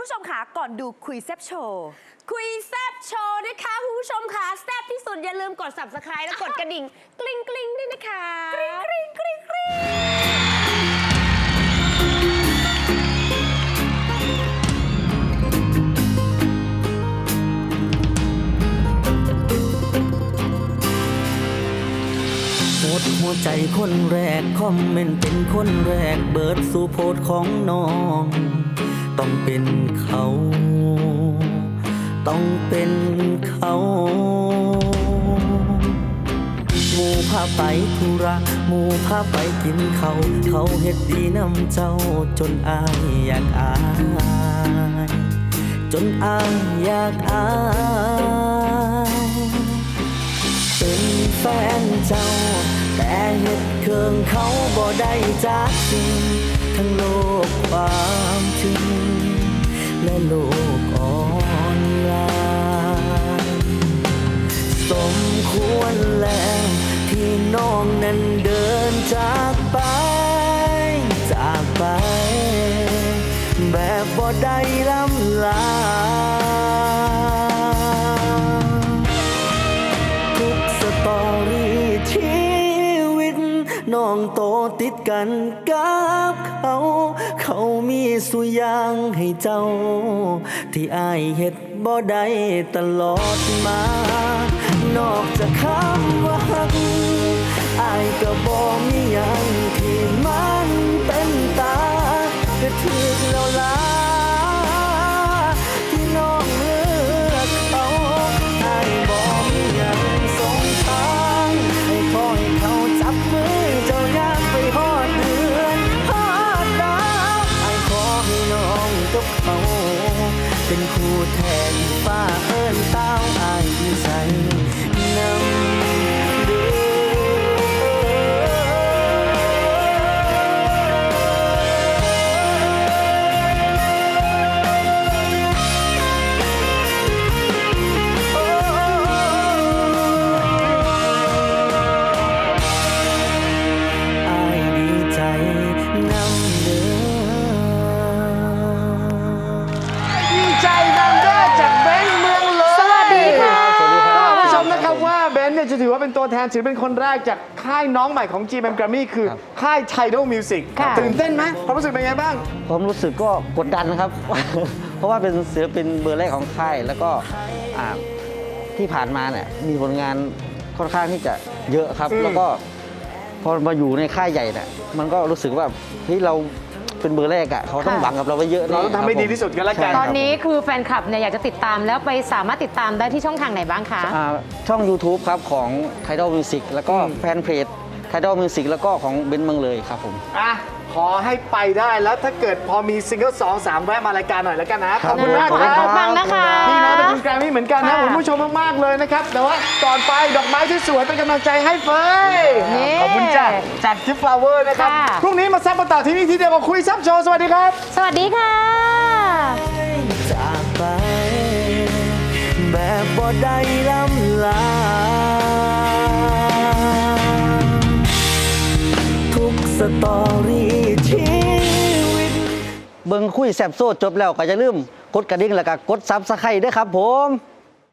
ผู้ชมค่ะก่อนดูคุยแซบโชว์คุยแซบโชว์นะคะ คุณผู้ชมค่ะแซบที่สุดอย่าลืมกด subscribe และกดกระดิ่งกลิ้งกลิ้งด้วยนะคะกริ๊งกริ๊งกริ๊งกริ๊งโพสต์หัวใจคนแรก คอมเมนต์เป็นคนแรก เบิร์ดสู่โพสต์ของน้อง ต้องเป็นเขา ต้องเป็นเขาหมูพาไปธุระหมูพาไปกินเขา เขาเฮ็ดดีนำเจ้าจนอายอยากอาย จนอายอยากอายเป็นแฟนเจ้า แต่เหตุเครื่องเขาบ่ได้จากจริงทั้งโล และโลกออนไลน์สมควรแล้วที่น้องนั้นเดินจากไป จากไป แบบบ่ได้ล้ำลา ติดกันกับเขา เขามีสุยางให้เจ้า ที่อายเฮ็ดบ่ได้ตลอดมา นอกจากคำว่าฮักอายก็บ่มีอย่างที่มันเป็นตาก็ถือ แทนฟ้าเอิ้นเต้าอายใส่นำ ถือว่าเป็นตัวแทนถือเป็นคนแรกจากค่ายน้องใหม่ของ GMM Grammy คือค่าย Tidal Music ค่ะ ตื่นเต้นไหมความรู้สึกเป็นไงบ้างผมรู้สึกก็กดดันนะครับ เพราะว่าเป็นศิลปินเบอร์แรกของค่าย แล้วก็อ่าที่ผ่านมาเนี่ยมีผลงานค่อนข้างที่จะเยอะครับ อืม แล้วก็พอมาอยู่ในค่ายใหญ่เนี่ยมันก็รู้สึกว่าเฮ้ยเรา เป็นเบอร์แรกอะเขาต้องค่ะหวังกับเราไว้เยอะเราต้องทำให้ครับผมดีที่สุดกันแล้วกันใช่ตคอนรับนี้คือแฟนคลับเนี่ยอยากจะติดตามแล้วไปสามารถติดตามได้ที่ช่องทางไหนบ้างคะอ่าช่อง YouTube ครับของ Tidal Music แล้วก็อืมแฟนเพจ Tidal Music แล้วก็ของเบนซ์เมืองเลยครับผมอะข อให้ไปได้แล้วถ้าเกิดพอมีซิงเกิลสองสามแวะมารายการหน่อยแล้วกันนะขอบคุณมากขอบคคุณรับครับฟังนะคะพี่น้องตระกูลแกรมมี่เหมือนกันนะค่ะผมผู้ชมมากๆเลยนะครับ แต่ว่าก่อนไปดอกไม้ที่สวยเป็นกำลังใจให้เฟยนี่ขอบคุณจ้ะจากทิฟฟลาเวอร์นะครับ ค่ะ พรุ่งนี้มาซับมาต่อที่นี่ที่เดียวกับคุยซับโชว์ สวัสดีครับ สวัสดีค่ะ จากไป แบบบ่ได้ล้ำล เบิ่งคุยแซบโซ่จบแล้วก็อย่าลืมกดกระดิ่งแล้วก็กดซับสไครต์ด้วยครับผม